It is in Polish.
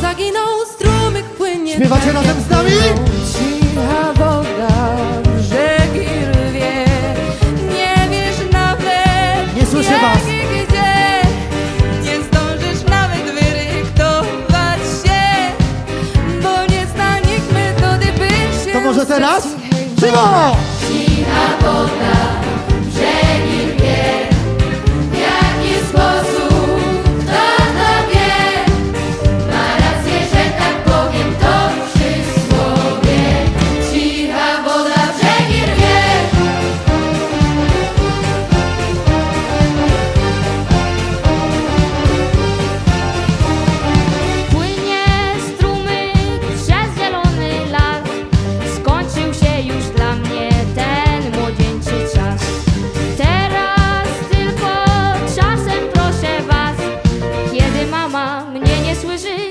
Zaginął strumyk płynie Śpiewacie tak, razem z nami? Cicha woda brzegi rwie Nie wiesz nawet Nie słyszę jak was gdzie Nie zdążysz nawet wyrychtować się Bo nie stanie metody by się To może teraz? Szybko! Cicha woda suas gêmeas.